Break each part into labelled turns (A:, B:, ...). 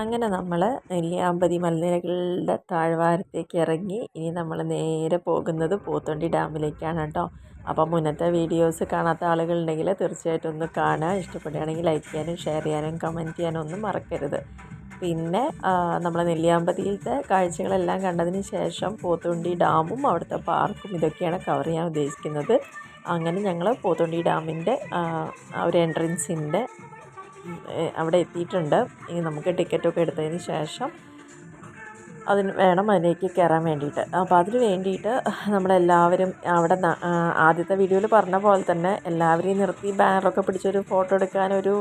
A: അങ്ങനെ നമ്മൾ നെല്ലിയാമ്പതി മലനിരകളുടെ താഴ്വാരത്തേക്ക് ഇറങ്ങി ഇനി നമ്മൾ നേരെ പോകുന്നത് പോത്തുണ്ടി ഡാമിലേക്കാണ് കേട്ടോ. അപ്പോൾ മുന്നത്തെ വീഡിയോസ് കാണാത്ത ആളുകളുണ്ടെങ്കിൽ തീർച്ചയായിട്ടും ഒന്ന് കാണുക. ഇഷ്ടപ്പെടുകയാണെങ്കിൽ ലൈക്ക് ചെയ്യാനും ഷെയർ ചെയ്യാനും കമന്റ് ചെയ്യാനും ഒന്നും മറക്കരുത്. പിന്നെ നമ്മൾ നെല്ലിയാമ്പതിയിലത്തെ കാഴ്ചകളെല്ലാം കണ്ടതിന് ശേഷം പോത്തുണ്ടി ഡാമും അവിടുത്തെ പാർക്കും ഇതൊക്കെയാണ് കവർ ചെയ്യാൻ ഉദ്ദേശിക്കുന്നത്. അങ്ങനെ ഞങ്ങൾ പോത്തുണ്ടി ഡാമിന്റെ ഒരു എൻട്രൻസിന്റെ അവിടെ എത്തിയിട്ടുണ്ട്. ഇനി നമുക്ക് ടിക്കറ്റൊക്കെ എടുത്തതിന് ശേഷം അതിന് വേണം അതിലേക്ക് കയറാൻ വേണ്ടിയിട്ട്. അപ്പോൾ അതിന് വേണ്ടിയിട്ട് നമ്മളെല്ലാവരും അവിടെ ആദ്യത്തെ വീഡിയോയിൽ പറഞ്ഞ പോലെ തന്നെ എല്ലാവരെയും നിർത്തി ബാനറൊക്കെ പിടിച്ചൊരു ഫോട്ടോ എടുക്കാനൊരു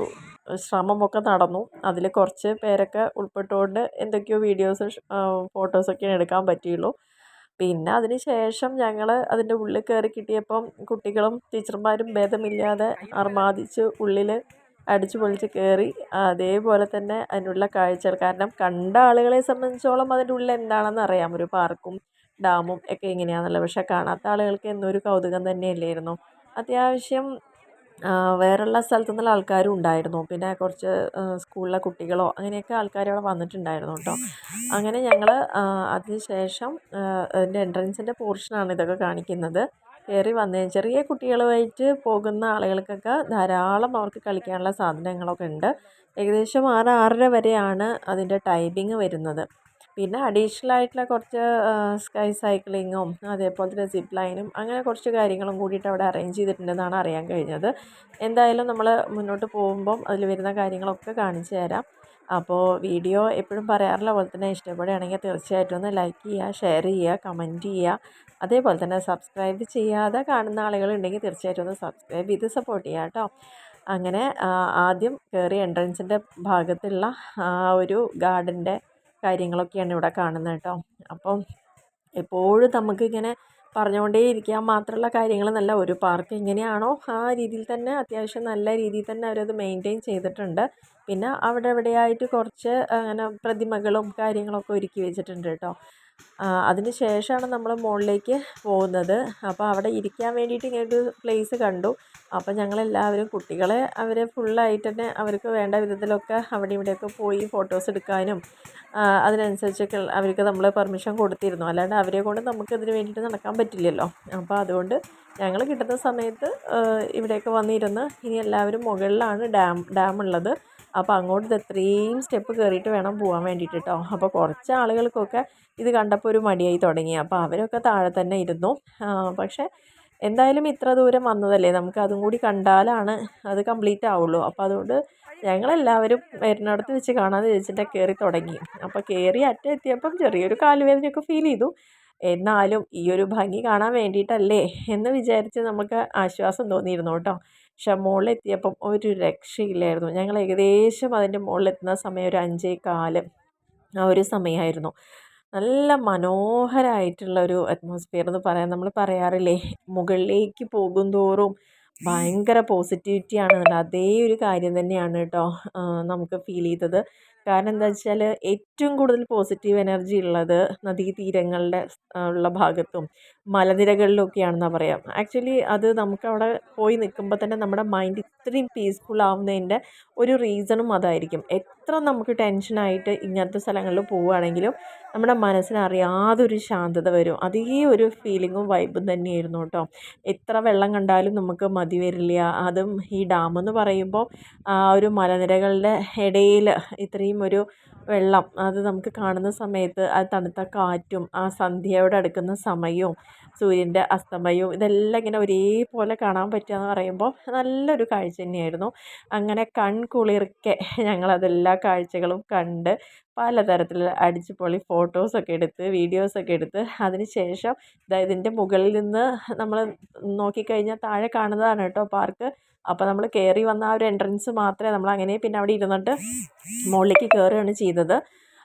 A: ശ്രമമൊക്കെ നടന്നു. അതിൽ കുറച്ച് പേരൊക്കെ ഉൾപ്പെട്ടുകൊണ്ട് എന്തൊക്കെയോ വീഡിയോസ് ഫോട്ടോസൊക്കെയാണ് എടുക്കാൻ പറ്റിയുള്ളൂ. പിന്നെ അതിന് ശേഷം ഞങ്ങൾ അതിന്റെ ഉള്ളിൽ കയറി കിട്ടിയപ്പം കുട്ടികളും ടീച്ചർമാരും ഭേദമില്ലാതെ അർമാദിച്ച് ഉള്ളിൽ അടിച്ചു പൊളിച്ച് കയറി അതേപോലെ തന്നെ അതിനുള്ള കാഴ്ചകൾ. കാരണം കണ്ട ആളുകളെ സംബന്ധിച്ചോളം അതിന്റെ ഉള്ളിൽ എന്താണെന്ന് അറിയാം. ഒരു പാർക്കും ഡാമും ഒക്കെ എങ്ങനെയാണെന്നുള്ളത്. പക്ഷേ കാണാത്ത ആളുകൾക്ക് എന്നൊരു കൗതുകം തന്നെയല്ലായിരുന്നു. അത്യാവശ്യം വേറെയുള്ള സ്ഥലത്തു നിന്നുള്ള ആൾക്കാരും ഉണ്ടായിരുന്നു. പിന്നെ കുറച്ച് സ്കൂളിലെ കുട്ടികളോ അങ്ങനെയൊക്കെ ആൾക്കാർ അവിടെ വന്നിട്ടുണ്ടായിരുന്നു കേട്ടോ. അങ്ങനെ ഞങ്ങൾ അതിന് ശേഷം അതിന്റെ എൻട്രൻസിന്റെ പോർഷനാണ് ഇതൊക്കെ കാണിക്കുന്നത്. കയറി വന്നതിന് ചെറിയ കുട്ടികളുമായിട്ട് പോകുന്ന ആളുകൾക്കൊക്കെ ധാരാളം അവർക്ക് കളിക്കാനുള്ള സാധനങ്ങളൊക്കെ ഉണ്ട്. ഏകദേശം ആറ് ആറര വരെയാണ് അതിന്റെ ടൈമിങ് വരുന്നത്. പിന്നെ അഡീഷണൽ ആയിട്ടുള്ള കുറച്ച് സ്കൈ സൈക്ലിങ്ങും അതേപോലെ തന്നെ സിപ്പ് ലൈനും അങ്ങനെ കുറച്ച് കാര്യങ്ങളും കൂടിയിട്ട് അവിടെ അറേഞ്ച് ചെയ്തിട്ടുണ്ടെന്നാണ് അറിയാൻ കഴിഞ്ഞത്. എന്തായാലും നമ്മൾ മുന്നോട്ട് പോകുമ്പം അതിൽ വരുന്ന കാര്യങ്ങളൊക്കെ കാണിച്ചു തരാം. അപ്പോൾ വീഡിയോ എപ്പോഴും പറയാറുള്ള പോലെ തന്നെ ഇഷ്ടപ്പെടുകയാണെങ്കിൽ തീർച്ചയായിട്ടും ഒന്ന് ലൈക്ക് ചെയ്യുക ഷെയർ ചെയ്യുക കമന്റ് ചെയ്യുക. അതേപോലെ തന്നെ സബ്സ്ക്രൈബ് ചെയ്യാതെ കാണുന്ന ആളുകളുണ്ടെങ്കിൽ തീർച്ചയായിട്ടും ഒന്ന് സബ്സ്ക്രൈബ് ചെയ്ത് സപ്പോർട്ട് ചെയ്യുക കേട്ടോ. അങ്ങനെ ആദ്യം കയറി എൻട്രൻസിന്റെ ഭാഗത്തുള്ള ആ ഒരു ഗാർഡന്റെ കാര്യങ്ങളൊക്കെയാണ് ഇവിടെ കാണുന്നത് കേട്ടോ. അപ്പം എപ്പോഴും നമുക്കിങ്ങനെ പറഞ്ഞുകൊണ്ടേ ഇരിക്കാൻ മാത്രമുള്ള കാര്യങ്ങളെന്നല്ല ഒരു പാർക്ക് എങ്ങനെയാണോ ആ രീതിയിൽ തന്നെ അത്യാവശ്യം നല്ല രീതിയിൽ തന്നെ അവരത് മെയിന്റെയിൻ ചെയ്തിട്ടുണ്ട്. പിന്നെ അവിടെ എവിടെയായിട്ട് കുറച്ച് അങ്ങനെ പ്രതിമകളും കാര്യങ്ങളൊക്കെ ഒരുക്കി വെച്ചിട്ടുണ്ട് കേട്ടോ. അതിന് ശേഷമാണ് നമ്മൾ മുകളിലേക്ക് പോകുന്നത്. അപ്പോൾ അവിടെ ഇരിക്കാൻ വേണ്ടിയിട്ട് ഇങ്ങനൊരു പ്ലേസ് കണ്ടു. അപ്പോൾ ഞങ്ങളെല്ലാവരും കുട്ടികളെ അവർ ഫുള്ളായിട്ട് തന്നെ അവർക്ക് വേണ്ട വിധത്തിലൊക്കെ അവിടെ ഇവിടെയൊക്കെ പോയി ഫോട്ടോസ് എടുക്കാനും അതിനനുസരിച്ചൊക്കെ അവർക്ക് നമ്മൾ പെർമിഷൻ കൊടുത്തിരുന്നു. അല്ലാണ്ട് അവരെ കൊണ്ട് നമുക്ക് ഇതിന് വേണ്ടിയിട്ട് നടക്കാൻ പറ്റില്ലല്ലോ. അപ്പോൾ അതുകൊണ്ട് ഞങ്ങൾ കിട്ടുന്ന സമയത്ത് ഇവിടെയൊക്കെ വന്നിരുന്ന് ഇനി എല്ലാവരും മുകളിലാണ് ഡാം ഡാം ഉള്ളത്. അപ്പോൾ അങ്ങോട്ട് ഇത്രയും സ്റ്റെപ്പ് കയറിയിട്ട് വേണം പോകാൻ വേണ്ടിയിട്ട് കേട്ടോ അപ്പോൾ കുറച്ച് ആളുകൾക്കൊക്കെ ഇത് കണ്ടപ്പോൾ ഒരു മടിയായി തുടങ്ങി. അപ്പോൾ അവരൊക്കെ താഴെ തന്നെ ഇരുന്നു. പക്ഷേ എന്തായാലും ഇത്ര ദൂരം വന്നതല്ലേ? നമുക്ക് അതും കൂടി കണ്ടാലാണ് അത് കംപ്ലീറ്റ് ആവുള്ളൂ. അപ്പോൾ അതുകൊണ്ട് ഞങ്ങളെല്ലാവരും വരുന്നിടത്ത് വെച്ച് കാണാമെന്ന് വിചാരിച്ചിട്ട് കയറി തുടങ്ങി. അപ്പോൾ കയറി അറ്റം എത്തിയപ്പം ചെറിയൊരു കാലുവേദനയൊക്കെ ഫീൽ ചെയ്തു. എന്നാലും ഈ ഒരു ഭംഗി കാണാൻ വേണ്ടിയിട്ടല്ലേ എന്ന് വിചാരിച്ച് നമുക്ക് ആശ്വാസം തോന്നിയിരുന്നു കേട്ടോ. പക്ഷെ മുകളിലെത്തിയപ്പം ഒരു രക്ഷയില്ലായിരുന്നു. ഞങ്ങൾ ഏകദേശം അതിന്റെ മുകളിലെത്തുന്ന സമയം ഒരു അഞ്ചേ കാൽ ആ ഒരു സമയമായിരുന്നു. നല്ല മനോഹരമായിട്ടുള്ള ഒരു അറ്റ്മോസ്ഫിയർ എന്ന് പറയാൻ നമ്മൾ പറയാറില്ലേ മുകളിലേക്ക് പോകും തോറും ഭയങ്കര പോസിറ്റിവിറ്റിയാണ് അതേ ഒരു കാര്യം തന്നെയാണ് കേട്ടോ നമുക്ക് ഫീൽ ചെയ്തത്. കാരണം എന്താ വെച്ചാൽ ഏറ്റവും കൂടുതൽ പോസിറ്റീവ് എനർജി ഉള്ളത് നദീതീരങ്ങളുടെ ഉള്ള ഭാഗത്തും മലനിരകളിലൊക്കെയാണെന്നാണ് പറയാം. ആക്ച്വലി അത് നമുക്ക് അവിടെ പോയി നിൽക്കുമ്പോൾ തന്നെ നമ്മുടെ മൈൻഡ് ഇത്രയും പീസ്ഫുൾ ആവുന്നതിന്റെ ഒരു റീസണും അതായിരിക്കും. എത്ര നമുക്ക് ടെൻഷനായിട്ട് ഇങ്ങനത്തെ സ്ഥലങ്ങളിൽ പോവുകയാണെങ്കിലും നമ്മുടെ മനസ്സിന് അറിയാതെ ഒരു ശാന്തത വരും. അതേ ഒരു ഫീലിങ്ങും വൈബും തന്നെയായിരുന്നു കേട്ടോ. എത്ര വെള്ളം കണ്ടാലും നമുക്ക് മതി വരില്ല. അതും ഈ ഡാമെന്ന് പറയുമ്പോൾ ആ ഒരു മലനിരകളുടെ ഇടയിൽ ഇത്രയും ഒരു വെള്ളം. അത് നമുക്ക് കാണുന്ന സമയത്ത് ആ തണുത്ത കാറ്റും ആ സന്ധ്യയോട് അടുക്കുന്ന സമയവും സൂര്യന്റെ അസ്തമയവും ഇതെല്ലാം ഇങ്ങനെ ഒരേപോലെ കാണാൻ പറ്റുക എന്ന് പറയുമ്പോൾ നല്ലൊരു കാഴ്ച തന്നെയായിരുന്നു. അങ്ങനെ കൺകുളിർക്കെ ഞങ്ങളതെല്ലാ കാഴ്ചകളും കണ്ട് പലതരത്തിൽ അടിച്ചുപൊളി ഫോട്ടോസൊക്കെ എടുത്ത് വീഡിയോസൊക്കെ എടുത്ത് അതിന് ശേഷം ഇതിന്റെ മുകളിൽ നിന്ന് നമ്മൾ നോക്കിക്കഴിഞ്ഞാൽ താഴെ കാണുന്നതാണ് കേട്ടോ പാർക്ക്. അപ്പോൾ നമ്മൾ കയറി വന്ന ആ ഒരു എൻട്രൻസ് മാത്രമേ നമ്മൾ അങ്ങനെ പിന്നെ അവിടെ ഇരുന്നിട്ട് മുകളിലേക്ക് കയറുകയാണ് ചെയ്തത്.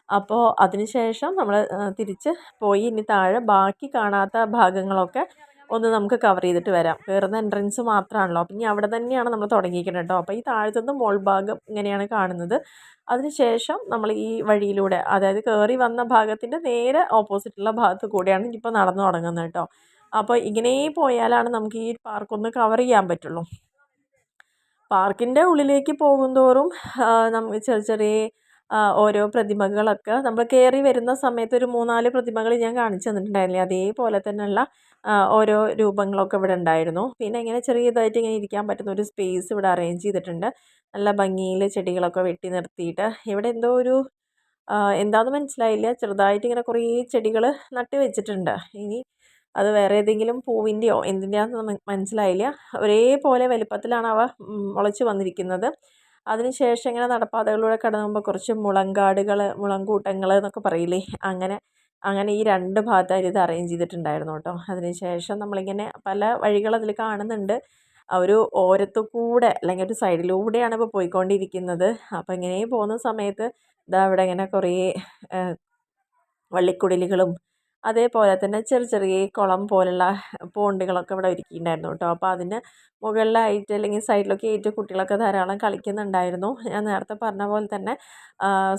A: അപ്പോൾ അതിനുശേഷം നമ്മൾ തിരിച്ച് പോയി. ഇനി താഴെ ബാക്കി കാണാത്ത ഭാഗങ്ങളൊക്കെ ഒന്ന് നമുക്ക് കവർ ചെയ്തിട്ട് വരാം. കയറുന്ന എൻട്രൻസ് മാത്രമാണല്ലോ. അപ്പം ഇനി അവിടെ തന്നെയാണ് നമ്മൾ തുടങ്ങിയിരിക്കുന്നത് കേട്ടോ. അപ്പോൾ ഈ താഴത്തുനിന്ന് മോൾ ഭാഗം ഇങ്ങനെയാണ് കാണുന്നത്. അതിനുശേഷം നമ്മൾ ഈ വഴിയിലൂടെ അതായത് കയറി വന്ന ഭാഗത്തിന്റെ നേരെ ഓപ്പോസിറ്റുള്ള ഭാഗത്ത് കൂടെയാണ് ഇനിയിപ്പോൾ നടന്നു തുടങ്ങുന്നത് കേട്ടോ. അപ്പോൾ ഇങ്ങനെ പോയാലാണ് നമുക്ക് ഈ പാർക്കൊന്ന് കവർ ചെയ്യാൻ പറ്റുള്ളൂ. പാർക്കിന്റെ ഉള്ളിലേക്ക് പോകുന്തോറും നമുക്ക് ചെറിയ ചെറിയ ഓരോ പ്രതിമകളൊക്കെ നമ്മൾ കയറി വരുന്ന സമയത്ത് ഒരു മൂന്നാൽ പ്രതിമകൾ ഞാൻ കാണിച്ചു തന്നിട്ടുണ്ടായിരുന്നില്ലേ? അതേപോലെ തന്നെയുള്ള ഓരോ രൂപങ്ങളൊക്കെ ഇവിടെ ഉണ്ടായിരുന്നു. പിന്നെ ഇങ്ങനെ ചെറിയതായിട്ട് ഇങ്ങനെ ഇരിക്കാൻ പറ്റുന്ന ഒരു സ്പേസ് ഇവിടെ അറേഞ്ച് ചെയ്തിട്ടുണ്ട്. നല്ല ഭംഗിയിൽ ചെടികളൊക്കെ വെട്ടി നിർത്തിയിട്ട്. ഇവിടെ എന്തോ ഒരു എന്താണെന്ന് മനസ്സിലായില്ല. ചെറുതായിട്ട് ഇങ്ങനെ കുറേ ചെടികൾ നട്ട് വെച്ചിട്ടുണ്ട്. ഇനി അത് വേറെ ഏതെങ്കിലും പൂവിന്റെയോ എന്തിന്റെയാണെന്ന് മനസ്സിലായില്ല. ഒരേപോലെ വലിപ്പത്തിലാണ് അവ മുളച്ച് വന്നിരിക്കുന്നത്. അതിനുശേഷം ഇങ്ങനെ നടപ്പാതകളിലൂടെ കടന്നു പോകുമ്പോൾ കുറച്ച് മുളങ്കാടുകൾ മുളങ്കൂട്ടങ്ങൾ എന്നൊക്കെ പറയില്ലേ? അങ്ങനെ അങ്ങനെ ഈ രണ്ട് ഭാഗത്തായിട്ട് ഇത് അറേഞ്ച് ചെയ്തിട്ടുണ്ടായിരുന്നു കേട്ടോ. അതിനുശേഷം നമ്മളിങ്ങനെ പല വഴികൾ അതിൽ കാണുന്നുണ്ട്. ഒരു ഓരത്തു കൂടെ അല്ലെങ്കിൽ ഒരു സൈഡിലൂടെയാണ് ഇപ്പോൾ പോയിക്കൊണ്ടിരിക്കുന്നത്. അപ്പോൾ ഇങ്ങനെ പോകുന്ന സമയത്ത് ഇതാ അവിടെ ഇങ്ങനെ കുറേ വള്ളിക്കുടിലുകളും അതേപോലെ തന്നെ ചെറിയ ചെറിയ കുളം പോലുള്ള പോണ്ടുകളൊക്കെ ഇവിടെ ഒരുക്കിയിട്ടുണ്ടായിരുന്നു കേട്ടോ. അപ്പോൾ അതിന് മുകളിലായിട്ട് അല്ലെങ്കിൽ സൈഡിലൊക്കെ ആയിട്ട് കുട്ടികളൊക്കെ ധാരാളം കളിക്കുന്നുണ്ടായിരുന്നു. ഞാൻ നേരത്തെ പറഞ്ഞ പോലെ തന്നെ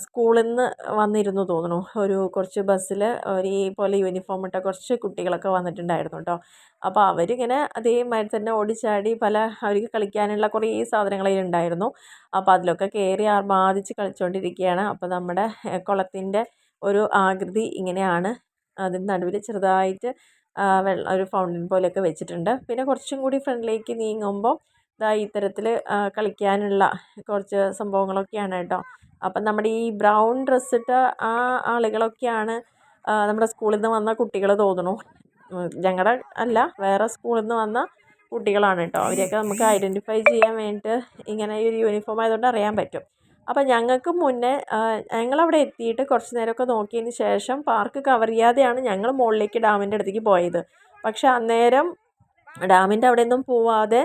A: സ്കൂളിൽ നിന്ന് വന്നിരുന്നു തോന്നുന്നു. ഒരു കുറച്ച് ബസ്സിൽ ഒരേപോലെ യൂണിഫോം ഇട്ട കുറച്ച് കുട്ടികളൊക്കെ വന്നിട്ടുണ്ടായിരുന്നു കേട്ടോ. അപ്പോൾ അവരിങ്ങനെ അതേമാതിരി തന്നെ ഓടിച്ചാടി പല അവർക്ക് കളിക്കാനുള്ള കുറേ സാധനങ്ങൾ ഉണ്ടായിരുന്നു അപ്പോൾ അതിലൊക്കെ കയറി ആർമാദിച്ച് കളിച്ചുകൊണ്ടിരിക്കുകയാണ് അപ്പോൾ നമ്മുടെ കുളത്തിന്റെ ഒരു ആകൃതി ഇങ്ങനെയാണ്. അതിന് നടുവിൽ ചെറുതായിട്ട് വെള്ളം ഒരു ഫൗണ്ടൻ പോലെയൊക്കെ വെച്ചിട്ടുണ്ട്. പിന്നെ കുറച്ചും കൂടി ഫ്രണ്ടിലേക്ക് നീങ്ങുമ്പോൾ ഇതാ ഇത്തരത്തിൽ കളിക്കാനുള്ള കുറച്ച് സംഭവങ്ങളൊക്കെയാണ് കേട്ടോ. അപ്പം നമ്മുടെ ഈ ബ്രൗൺ ഡ്രസ്സിട്ട ആ ആളുകളൊക്കെയാണ് നമ്മുടെ സ്കൂളിൽ നിന്ന് വന്ന കുട്ടികൾ തോന്നുന്നു ഞങ്ങളുടെ അല്ല വേറെ സ്കൂളിൽ നിന്ന് വന്ന കുട്ടികളാണ് കേട്ടോ. അവരെയൊക്കെ നമുക്ക് ഐഡന്റിഫൈ ചെയ്യാൻ വേണ്ടിയിട്ട് ഇങ്ങനെ ഒരു യൂണിഫോം ആയതുകൊണ്ട് അറിയാൻ പറ്റും. അപ്പം ഞങ്ങൾക്ക് മുന്നേ ഞങ്ങളവിടെ എത്തിയിട്ട് കുറച്ച് നേരമൊക്കെ നോക്കിയതിന് ശേഷം പാർക്ക് കവർ ചെയ്യാതെയാണ് ഞങ്ങൾ മുകളിലേക്ക് ഡാമിന്റെ അടുത്തേക്ക് പോയത്. പക്ഷേ അന്നേരം ഡാമിന്റെ അവിടെ ഒന്നും പോവാതെ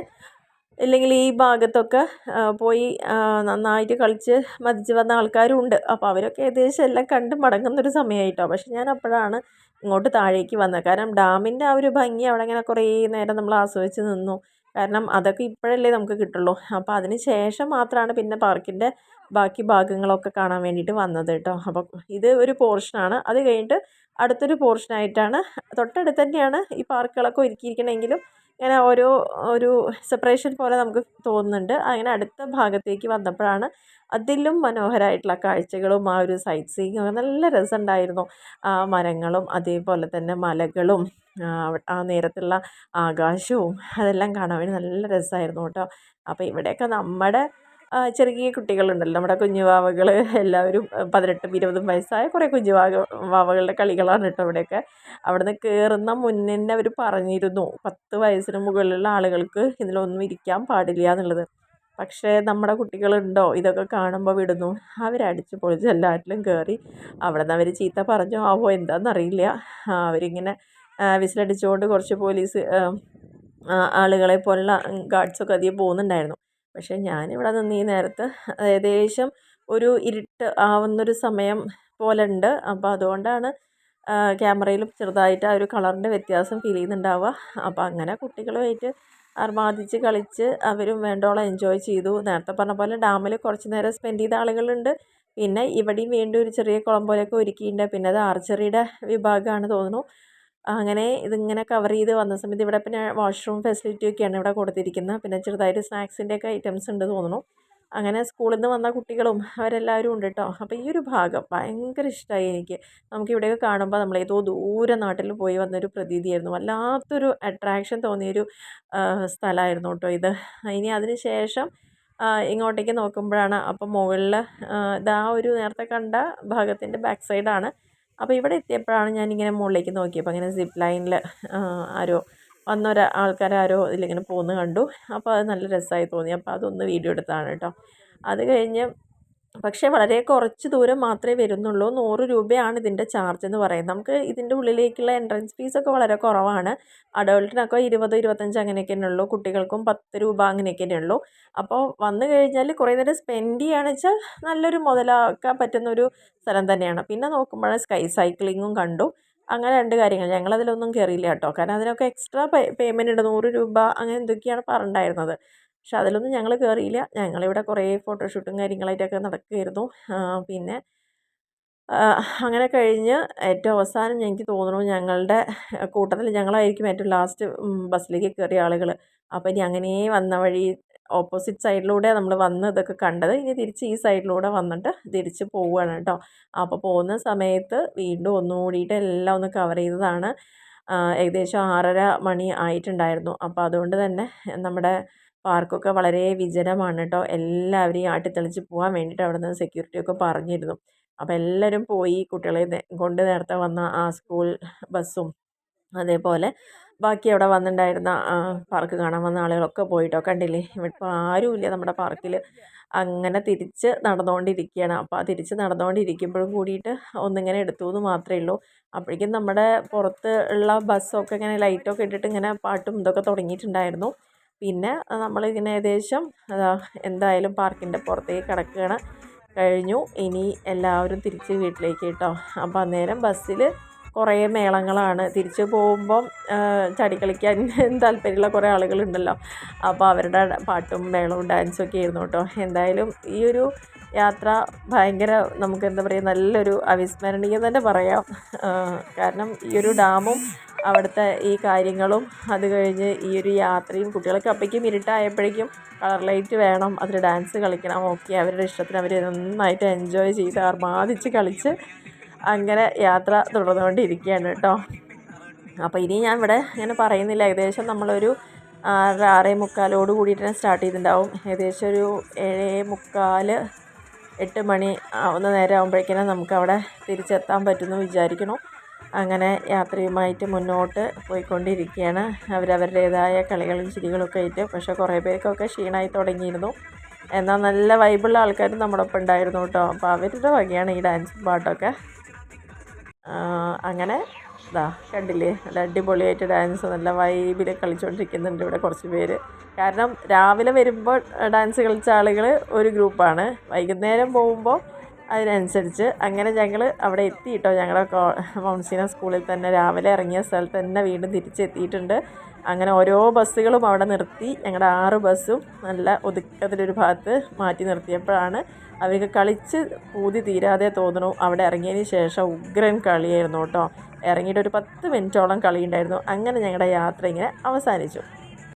A: ഇല്ലെങ്കിൽ ഈ ഭാഗത്തൊക്കെ പോയി നന്നായിട്ട് കളിച്ച് മതിച്ച് വന്ന ആൾക്കാരും ഉണ്ട് അപ്പോൾ അവരൊക്കെ ഏകദേശം എല്ലാം കണ്ട് മടങ്ങുന്നൊരു സമയമായിട്ടോ. പക്ഷെ ഞാൻ അപ്പോഴാണ് ഇങ്ങോട്ട് താഴേക്ക് വന്നത്. കാരണം ഡാമിന്റെ ആ ഒരു ഭംഗി അവിടെ ഇങ്ങനെ കുറേ നേരം നമ്മൾ ആസ്വദിച്ച് നിന്നു. കാരണം അതൊക്കെ ഇപ്പോഴല്ലേ നമുക്ക് കിട്ടുള്ളൂ. അപ്പോൾ അതിന് ശേഷം മാത്രമാണ് പിന്നെ പാർക്കിന്റെ ബാക്കി ഭാഗങ്ങളൊക്കെ കാണാൻ വേണ്ടിയിട്ട് വന്നത് കേട്ടോ. അപ്പം ഇത് ഒരു പോർഷനാണ് അത് കഴിഞ്ഞിട്ട് അടുത്തൊരു പോർഷനായിട്ടാണ് തൊട്ടടുത്ത് തന്നെയാണ് ഈ പാർക്കുകളൊക്കെ ഒരുക്കിയിരിക്കണമെങ്കിലും ഇങ്ങനെ ഓരോ ഒരു സെപ്പറേഷൻ പോലെ നമുക്ക് തോന്നുന്നുണ്ട്. അങ്ങനെ അടുത്ത ഭാഗത്തേക്ക് വന്നപ്പോഴാണ് അതിലും മനോഹരമായിട്ടുള്ള കാഴ്ചകളും ആ ഒരു സൈറ്റ് സീയിങ്ങും നല്ല രസമുണ്ടായിരുന്നു. ആ മരങ്ങളും അതേപോലെ തന്നെ മലകളും ആ, നേരത്തുള്ള ആകാശവും അതെല്ലാം കാണാൻ വേണ്ടി നല്ല രസമായിരുന്നു കേട്ടോ. അപ്പോൾ ഇവിടെയൊക്കെ നമ്മുടെ ചെറിയ കുട്ടികളുണ്ടല്ലോ. നമ്മുടെ കുഞ്ഞു വാവകൾ എല്ലാവരും പതിനെട്ടും ഇരുപതും വയസ്സായ കുറേ കുഞ്ഞു വാവ വാവകളുടെ കളികളാണ് കേട്ടോ ഇവിടെയൊക്കെ. അവിടുന്ന് കയറുന്ന മുന്നേ അവർ പറഞ്ഞിരുന്നു പത്ത് വയസ്സിന് മുകളിലുള്ള ആളുകൾക്ക് ഇതിലൊന്നും ഇരിക്കാൻ പാടില്ല എന്നുള്ളത്. പക്ഷേ നമ്മുടെ കുട്ടികളുണ്ടോ? ഇതൊക്കെ കാണുമ്പോൾ വിടുന്നു. അവരടിച്ച് പൊളിച്ച് എല്ലാറ്റിലും കയറി അവിടെ നിന്ന് അവർ ചീത്ത പറഞ്ഞോ? ആവോ? എന്താണെന്നറിയില്ല അവരിങ്ങനെ വിസിലടിച്ചുകൊണ്ട് കുറച്ച് പോലീസ് ആളുകളെ പോലുള്ള ഗാർഡ്സൊക്കെ അധികം പോകുന്നുണ്ടായിരുന്നു. പക്ഷേ ഞാനിവിടെ നിന്ന് ഈ നേരത്ത് ഏകദേശം ഒരു ഇരുട്ട് ആവുന്നൊരു സമയം പോലെ ഉണ്ട് അപ്പോൾ അതുകൊണ്ടാണ് ക്യാമറയിലും ചെറുതായിട്ട് ആ ഒരു കളറിന്റെ വ്യത്യാസം ഫീൽ ചെയ്യുന്നുണ്ടാവുക. അപ്പോൾ അങ്ങനെ കുട്ടികളുമായിട്ട് അർമാദിച്ച് കളിച്ച് അവരും വേണ്ടോളം എൻജോയ് ചെയ്തു. നേരത്തെ പറഞ്ഞ പോലെ ഡാമിൽ കുറച്ച് നേരം സ്പെൻഡ് ചെയ്ത ആളുകളുണ്ട്. പിന്നെ ഇവിടെയും വീണ്ടും ഒരു ചെറിയ കുളം പോലെയൊക്കെ ഒരുക്കിയിട്ടുണ്ട്. പിന്നെ അത് ആർച്ചറിയുടെ വിഭാഗമാണ് തോന്നുന്നു. അങ്ങനെ ഇതിങ്ങനെ കവർ ചെയ്ത് വന്ന സമയത്ത് ഇവിടെ പിന്നെ വാഷ്റൂം ഫെസിലിറ്റി ഒക്കെയാണ് ഇവിടെ കൊടുത്തിരിക്കുന്നത്. പിന്നെ ചെറുതായിട്ട് സ്നാക്സിന്റെ ഒക്കെ ഐറ്റംസ് ഉണ്ട് തോന്നുന്നു. അങ്ങനെ സ്കൂളിൽ നിന്ന് വന്ന കുട്ടികളും അവരെല്ലാവരും ഉണ്ട് കേട്ടോ അപ്പോൾ ഈ ഒരു ഭാഗം ഭയങ്കര ഇഷ്ടമായി എനിക്ക്. നമുക്ക് ഇവിടെയൊക്കെ കാണുമ്പോൾ നമ്മൾ ഏതോ ദൂരെ നാട്ടിൽ പോയി വന്നൊരു പ്രതീതിയായിരുന്നു. വല്ലാത്തൊരു അട്രാക്ഷൻ തോന്നിയൊരു സ്ഥലമായിരുന്നു കേട്ടോ ഇത്. ഇനി അതിന് ശേഷം ഇങ്ങോട്ടേക്ക് നോക്കുമ്പോഴാണ് അപ്പം മുകളിൽ ഇതാ ഒരു നേരത്തെ കണ്ട ഭാഗത്തിന്റെ ബാക്ക് സൈഡാണ് അപ്പോൾ ഇവിടെ എത്തിയപ്പോഴാണ് ഞാനിങ്ങനെ മുകളിലേക്ക് നോക്കിയപ്പോൾ അങ്ങനെ സിപ്പ് ലൈനിൽ ആരോ വന്നൊരു ആൾക്കാരാരോ ഇതിലിങ്ങനെ പോകുന്നത് കണ്ടു. അപ്പോൾ അത് നല്ല രസമായി തോന്നി. അപ്പോൾ അതൊന്ന് വീഡിയോ എടുത്തതാണ് കേട്ടോ. അത് കഴിഞ്ഞ് പക്ഷേ വളരെ കുറച്ച് ദൂരം മാത്രമേ വരുന്നുള്ളൂ. നൂറ് രൂപയാണ് ഇതിന്റെ ചാർജ് എന്ന് പറയുന്നത്. നമുക്ക് ഇതിന്റെ ഉള്ളിലേക്കുള്ള എൻട്രൻസ് ഫീസൊക്കെ വളരെ കുറവാണ്. അഡൾട്ടിനൊക്കെ ഇരുപത് ഇരുപത്തഞ്ച് അങ്ങനെയൊക്കെ ഉള്ളൂ. കുട്ടികൾക്കും പത്ത് രൂപ അങ്ങനെയൊക്കെ ഉള്ളൂ. അപ്പോൾ വന്നു കഴിഞ്ഞാൽ കുറേ നേരം സ്പെൻഡ് ചെയ്യുകയാണെന്ന് വെച്ചാൽ നല്ലൊരു മുതലാക്കാൻ പറ്റുന്നൊരു സ്ഥലം തന്നെയാണ്. പിന്നെ നോക്കുമ്പോൾ സ്കൈ സൈക്ലിങ്ങും കണ്ടു. അങ്ങനെ രണ്ട് കാര്യങ്ങൾ. ഞങ്ങളതിലൊന്നും കയറിയില്ല കേട്ടോ. കാരണം അതിനൊക്കെ എക്സ്ട്രാ പേ പേയ്മെന്റ് ഉണ്ട്. നൂറ് രൂപ അങ്ങനെ എന്തൊക്കെയാണ് പറഞ്ഞിട്ടുണ്ടായിരുന്നത്. പക്ഷെ അതിലൊന്നും ഞങ്ങൾ കയറിയില്ല ഞങ്ങളിവിടെ കുറേ ഫോട്ടോഷൂട്ടും കാര്യങ്ങളായിട്ടൊക്കെ നടക്കുകയായിരുന്നു. പിന്നെ അങ്ങനെ കഴിഞ്ഞ് ഏറ്റവും അവസാനം എനിക്ക് തോന്നുന്നു ഞങ്ങളുടെ കൂട്ടത്തിൽ ഞങ്ങളായിരിക്കും ഏറ്റവും ലാസ്റ്റ് ബസ്സിലേക്ക് കയറിയ ആളുകൾ അപ്പോൾ ഇനി അങ്ങനെ വന്ന വഴി ഓപ്പോസിറ്റ് സൈഡിലൂടെ നമ്മൾ വന്ന് ഇതൊക്കെ കണ്ടത് ഇനി തിരിച്ച് ഈ സൈഡിലൂടെ വന്നിട്ട് തിരിച്ച് പോവുകയാണ് കേട്ടോ. അപ്പോൾ പോകുന്ന സമയത്ത് വീണ്ടും ഒന്നുകൂടിയിട്ട് എല്ലാം ഒന്ന് കവർ ചെയ്തതാണ്. ഏകദേശം ആറര മണി ആയിട്ടുണ്ടായിരുന്നു. അപ്പോൾ അതുകൊണ്ട് തന്നെ നമ്മുടെ പാർക്കൊക്കെ വളരെ വിജനമാണ് കേട്ടോ എല്ലാവരെയും ആട്ടിത്തെളിച്ച് പോകാൻ വേണ്ടിയിട്ട് അവിടെ നിന്ന് സെക്യൂരിറ്റി ഒക്കെ പറഞ്ഞിരുന്നു. അപ്പോൾ എല്ലാവരും പോയി കുട്ടികളെ കൊണ്ട് നേരത്തെ വന്ന ആ സ്കൂൾ ബസ്സും അതേപോലെ ബാക്കി അവിടെ വന്നിട്ടുണ്ടായിരുന്ന പാർക്ക് കാണാൻ വന്ന ആളുകളൊക്കെ പോയിട്ടോ. കണ്ടില്ലേ? ഇപ്പോൾ ആരുമില്ല നമ്മുടെ പാർക്കിൽ അങ്ങനെ തിരിച്ച് നടന്നുകൊണ്ടിരിക്കുകയാണ് അപ്പോൾ ആ തിരിച്ച് നടന്നുകൊണ്ടിരിക്കുമ്പോഴും കൂടിയിട്ട് ഒന്നിങ്ങനെ എടുത്തു എന്ന് മാത്രമേ ഉള്ളൂ. അപ്പോഴേക്കും നമ്മുടെ പുറത്ത് ഉള്ള ബസ്സൊക്കെ ഇങ്ങനെ ലൈറ്റൊക്കെ ഇട്ടിട്ട് ഇങ്ങനെ പാട്ടും ഇതൊക്കെ തുടങ്ങിയിട്ടുണ്ടായിരുന്നു. പിന്നെ നമ്മളിങ്ങനെ ഏകദേശം അതാ എന്തായാലും പാർക്കിന്റെ പുറത്തേക്ക് കിടക്കുകയാണ് കഴിഞ്ഞു. ഇനി എല്ലാവരും തിരിച്ച് വീട്ടിലേക്ക് കേട്ടോ. അപ്പോൾ അന്നേരം ബസ്സിൽ കുറേ മേളങ്ങളാണ്. തിരിച്ച് പോകുമ്പം ചടി കളിക്കാൻ താല്പര്യമുള്ള കുറേ ആളുകളുണ്ടല്ലോ. അപ്പോൾ അവരുടെ പാട്ടും മേളവും ഡാൻസും ഒക്കെ ആയിരുന്നു കേട്ടോ. എന്തായാലും ഈ ഒരു യാത്ര ഭയങ്കര നമുക്ക് എന്താ പറയുക നല്ലൊരു അവിസ്മരണീയം തന്നെ പറയാം. കാരണം ഈ ഒരു ഡാമും അവിടുത്തെ ഈ കാര്യങ്ങളും അത് കഴിഞ്ഞ് ഈ ഒരു യാത്രയും കുട്ടികൾക്ക് അപ്പോഴേക്കും ഇരുട്ടായപ്പോഴേക്കും കളർ ലൈറ്റ് വേണം അതിൽ ഡാൻസ് കളിക്കണം ഓക്കെ അവരുടെ ഇഷ്ടത്തിന് അവർ നന്നായിട്ട് എൻജോയ് ചെയ്ത് ആർമാദിച്ച് കളിച്ച് അങ്ങനെ യാത്ര തുടർന്നുകൊണ്ടിരിക്കുകയാണ് കേട്ടോ. അപ്പോൾ ഇനി ഞാൻ ഇവിടെ ഇങ്ങനെ പറയുന്നില്ല ഏകദേശം നമ്മളൊരു ആറ് ആറേ മുക്കാലോട് കൂടിയിട്ട് സ്റ്റാർട്ട് ചെയ്തിട്ടുണ്ടാവും. ഏകദേശം ഒരു ഏഴേ മുക്കാൽ എട്ട് മണി ആവുന്ന നേരം ആകുമ്പോഴേക്കിനും നമുക്ക് അവിടെ തിരിച്ചെത്താൻ പറ്റുമെന്ന് വിചാരിക്കണം അങ്ങനെ യാത്രയുമായിട്ട് മുന്നോട്ട് പോയിക്കൊണ്ടിരിക്കുകയാണ്. അവരവരുടേതായ കളികളും ചിരികളൊക്കെ ആയിട്ട് പക്ഷേ കുറേ പേർക്കൊക്കെ ക്ഷീണമായി തുടങ്ങിയിരുന്നു. എന്നാൽ നല്ല വൈബുള്ള ആൾക്കാരും നമ്മുടെ ഒപ്പം ഉണ്ടായിരുന്നു കേട്ടോ. അപ്പോൾ അവരുടെ വകയാണ് ഈ ഡാൻസും പാട്ടൊക്കെ. അങ്ങനെ ഇതാ കണ്ടില്ലേ? നല്ല അടിപൊളിയായിട്ട് ഡാൻസ് നല്ല വൈബിൽ കളിച്ചുകൊണ്ടിരിക്കുന്നുണ്ട് ഇവിടെ കുറച്ച് പേര്. കാരണം രാവിലെ വരുമ്പോൾ ഡാൻസ് കളിച്ച ആളുകൾ ഒരു ഗ്രൂപ്പാണ് വൈകുന്നേരം പോകുമ്പോൾ അതിനനുസരിച്ച് അങ്ങനെ ഞങ്ങൾ അവിടെ എത്തി കേട്ടോ ഞങ്ങളുടെ മൗൺസീന സ്കൂളിൽ തന്നെ രാവിലെ ഇറങ്ങിയ സ്ഥലത്ത് തന്നെ വീണ്ടും തിരിച്ചെത്തിയിട്ടുണ്ട്. അങ്ങനെ ഓരോ ബസ്സുകളും അവിടെ നിർത്തി. ഞങ്ങളുടെ ആറ് ബസ്സും നല്ല ഒതുക്കത്തിലൊരു ഭാഗത്ത് മാറ്റി നിർത്തിയപ്പോഴാണ് അവർക്ക് കളിച്ച് പൂതി തീരാതെ തോന്നണു അവിടെ ഇറങ്ങിയതിന് ശേഷം ഉഗ്രൻ കളിയായിരുന്നു കേട്ടോ ഇറങ്ങിയിട്ട് ഒരു പത്ത് മിനിറ്റോളം കളിയുണ്ടായിരുന്നു. അങ്ങനെ ഞങ്ങളുടെ യാത്ര ഇങ്ങനെ അവസാനിച്ചു.